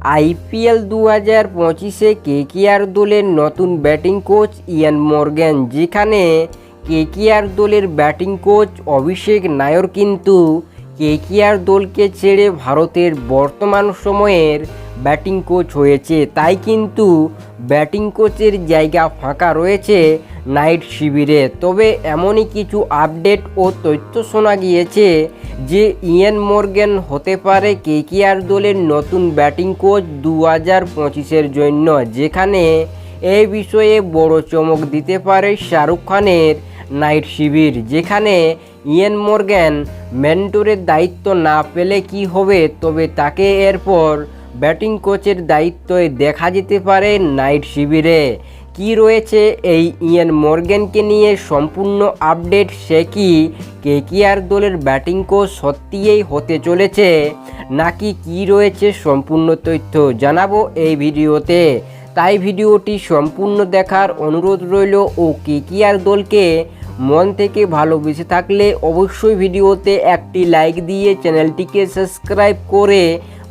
IPL দু হাজার পঁচিশে কেকেআর দলের নতুন ব্যাটিং কোচ ইয়ান মর্গ্যান, যেখানে কেকেআর দলের ব্যাটিং কোচ অভিষেক নায়র কিন্তু কেকেআর দলকে ছেড়ে ভারতের বর্তমান সময়ের ব্যাটিং কোচ হয়েছে। তাই কিন্তু ব্যাটিং কোচের জায়গা ফাঁকা রয়েছে নাইট শিবিরে। তবে এমনই কিছু আপডেট ও তথ্য শোনা গিয়েছে যে ইয়েন মর্গ্যান হতে পারে কেকেআর দলের নতুন ব্যাটিং কোচ দু হাজার পঁচিশের জন্য, যেখানে এই বিষয়ে বড় চমক দিতে পারে শাহরুখ খানের নাইট শিবির, যেখানে ইয়েন মর্গ্যান মেন্টরের দায়িত্ব না পেলে কি হবে, তবে তাকে এরপর ব্যাটিং কোচের দায়িত্বে দেখা যেতে পারে নাইট শিবিরে। কি রয়েছে এই ইয়েন মর্গ্যানকে নিয়ে সম্পূর্ণ আপডেট, সে কি কেকিআর দলের ব্যাটিং কোচ সত্যিই হতে চলেছে, নাকি কি রয়েছে সম্পূর্ণ তথ্য জানাব এই ভিডিওতে। তাই ভিডিওটি সম্পূর্ণ দেখার অনুরোধ রইল ও কেকিআর দলকে মন থেকে ভালোবেসে থাকলে অবশ্যই ভিডিওতে একটি লাইক দিয়ে চ্যানেলটিকে সাবস্ক্রাইব করে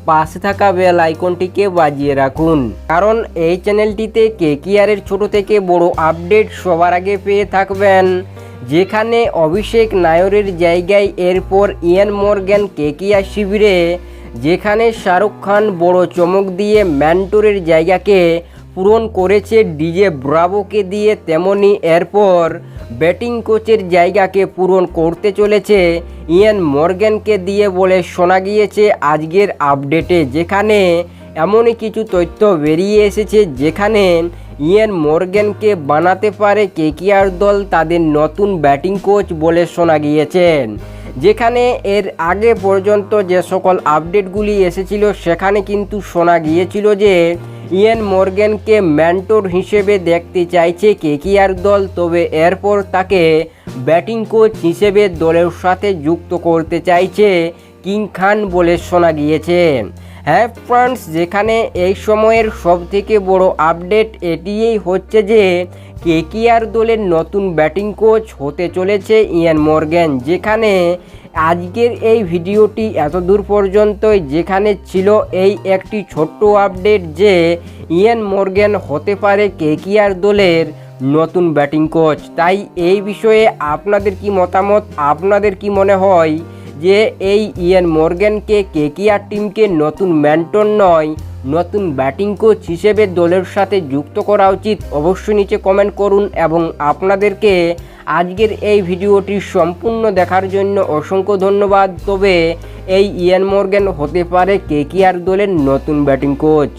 পাশে থাকা বেল আইকনটিকে বাজিয়ে রাখুন। কারণ এই চ্যানেলটিতে কেকিআরের ছোট থেকে বড় আপডেট সবার আগে পেয়ে থাকবেন। যেখানে অভিষেক নায়রের জায়গায় এরপর ইয়ান মর্গ্যান আর শিবিরে, যেখানে শাহরুখ খান বড় চমক দিয়ে ম্যান্টোরের জায়গাকে পূরণ করেছে ডিজে ব্রাভোকে দিয়ে তেমনি এরপর ব্যাটিং কোচের জায়গাকে পূরণ করতে চলেছে ইয়ান মর্গ্যানকে দিয়ে বলে শোনা গিয়েছে আজকের আপডেটে, যেখানে এমনই কিছু তথ্য বেরিয়ে এসেছে যেখানে ইয়ান মর্গ্যানকে বানাতে পারে কেকিআর দল তাদের নতুন ব্যাটিং কোচ বলে শোনা গিয়েছেন। যেখানে এর আগে পর্যন্ত যে সকল আপডেটগুলি এসেছিল, সেখানে কিন্তু শোনা গিয়েছিল যে ইয়েন মর্গেনকে ম্যান্টোর হিসেবে দেখতে চাইছে কেকিয়ার দল, তবে এরপর তাকে ব্যাটিং কোচ হিসেবে দলের সাথে যুক্ত করতে চাইছে কিং খান বলে শোনা গিয়েছে। হ্যাঁ ফ্রেন্ডস যেখানে এই সময়ের সবথেকে বড় আপডেট এটিই হচ্ছে যে কেকিআর দলের নতুন ব্যাটিং কোচ হতে চলেছে ইয়ান মর্গ্যান, যেখানে আজকের এই ভিডিওটি এত দূর পর্যন্তই, যেখানে ছিল এই একটি ছোট্ট আপডেট যে ইয়ান মর্গ্যান হতে পারে কেকিআর দলের নতুন ব্যাটিং কোচ। তাই এই বিষয়ে আপনাদের কি মতামত? আপনাদের কি মনে হয়? যে এই ইয়ান মর্গ্যানকে কেকিআর টিমকে নতুন ম্যান্টন নয়, নতুন ব্যাটিং কোচ হিসেবে দলের সাথে যুক্ত করা উচিত অবশ্যই নিচে কমেন্ট করুন এবং আপনাদেরকে আজকের এই ভিডিওটি সম্পূর্ণ দেখার জন্য অসংখ্য ধন্যবাদ। তবে এই ইয়ান মর্গ্যান হতে পারে কেকিআর দলের নতুন ব্যাটিং কোচ